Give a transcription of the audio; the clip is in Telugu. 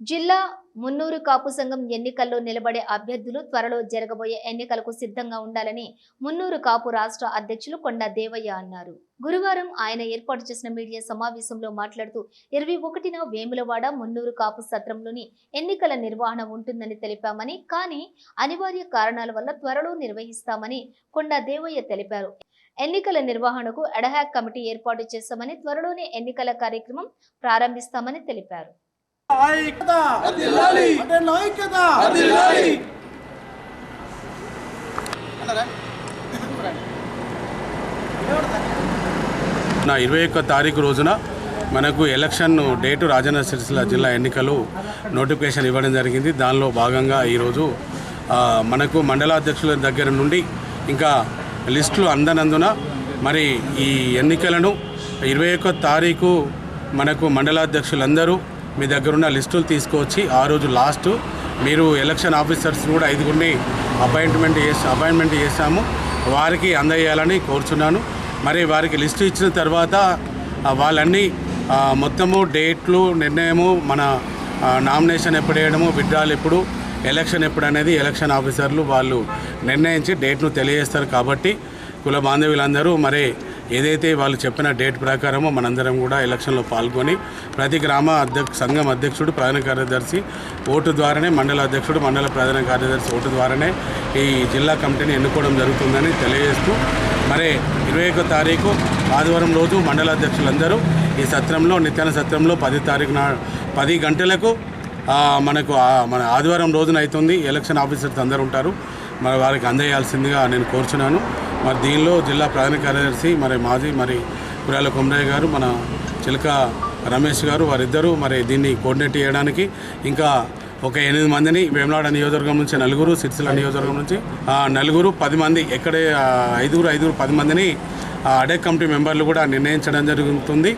జిల్లా మున్నూరు కాపు సంఘం ఎన్నికల్లో నిలబడే అభ్యర్థులు త్వరలో జరగబోయే ఎన్నికలకు సిద్ధంగా ఉండాలని మున్నూరు కాపు రాష్ట్ర అధ్యక్షులు కొండా దేవయ్య అన్నారు. గురువారం ఆయన ఏర్పాటు చేసిన మీడియా సమావేశంలో మాట్లాడుతూ ఇరవై ఒకటిన వేములవాడ మున్నూరు కాపు సత్రంలోని ఎన్నికల నిర్వహణ ఉంటుందని తెలిపామని కానీ అనివార్య కారణాల వల్ల త్వరలో నిర్వహిస్తామని కొండా దేవయ్య తెలిపారు. ఎన్నికల నిర్వహణకు ఎడహాక్ కమిటీ ఏర్పాటు చేస్తామని త్వరలోనే ఎన్నికల కార్యక్రమం ప్రారంభిస్తామని తెలిపారు. నా ఇరవై ఒక్క తారీఖు రోజున మనకు ఎలక్షన్ డేటు రాజన్న సిరిసిల్ల జిల్లా ఎన్నికలు నోటిఫికేషన్ ఇవ్వడం జరిగింది. దానిలో భాగంగా ఈరోజు మనకు మండలాధ్యక్షుల దగ్గర నుండి ఇంకా లిస్టులు అందనందున మరి ఈ ఎన్నికలను ఇరవై ఒక్క తారీఖు మనకు మండలాధ్యక్షులందరూ మీ దగ్గర ఉన్న లిస్టులు తీసుకొచ్చి ఆ రోజు లాస్ట్ మీరు ఎలక్షన్ ఆఫీసర్స్ కూడా ఐదుగురిని అపాయింట్మెంట్ చేసి అపాయింట్మెంట్ చేశాము. వారికి అందజేయాలని కోరుచున్నాను. మరి వారికి లిస్టు ఇచ్చిన తర్వాత వాళ్ళన్నీ మొత్తము డేట్లు నిర్ణయము మన నామినేషన్ ఎప్పుడు వేయడము విడ్డాలు ఎప్పుడు ఎలక్షన్ ఎప్పుడు అనేది ఎలక్షన్ ఆఫీసర్లు వాళ్ళు నిర్ణయించి డేట్ను తెలియజేస్తారు కాబట్టి కుల బాంధవ్యులందరూ మరి ఏదైతే వాళ్ళు చెప్పిన డేట్ ప్రకారమో మనందరం కూడా ఎలక్షన్లో పాల్గొని ప్రతి గ్రామ అధ్యక్ష సంఘం అధ్యక్షుడు ప్రధాన కార్యదర్శి ఓటు ద్వారానే మండల అధ్యక్షుడు మండల ప్రధాన కార్యదర్శి ఓటు ద్వారానే ఈ జిల్లా కమిటీని ఎన్నుకోవడం జరుగుతుందని తెలియజేస్తూ మరి ఇరవై ఒక్క తారీఖు ఆదివారం రోజు మండల అధ్యక్షులందరూ ఈ సత్రంలో నిత్యాన సత్రంలో పది తారీఖు నా పది గంటలకు మనకు మన ఆదివారం రోజున అవుతుంది. ఎలక్షన్ ఆఫీసర్స్ అందరూ ఉంటారు. మరి వారికి అందజేయాల్సిందిగా నేను కోరుచున్నాను. మరి దీనిలో జిల్లా ప్రధాన కార్యదర్శి మరి మాజీ మరి కురాల కొమరయ్య గారు మన చిలక రమేష్ గారు వారిద్దరూ మరి దీన్ని కోఆర్డినేట్ చేయడానికి ఇంకా ఒక ఎనిమిది మందిని వేమలాడ నియోజకవర్గం నుంచి నలుగురు సిరిసిల్ల నియోజకవర్గం నుంచి నలుగురు పది మంది ఎక్కడే ఆ, ఐదుగురు ఐదుగురు పది మందిని అడే కమిటీ మెంబర్లు కూడా నిర్ణయించడం జరుగుతుంది.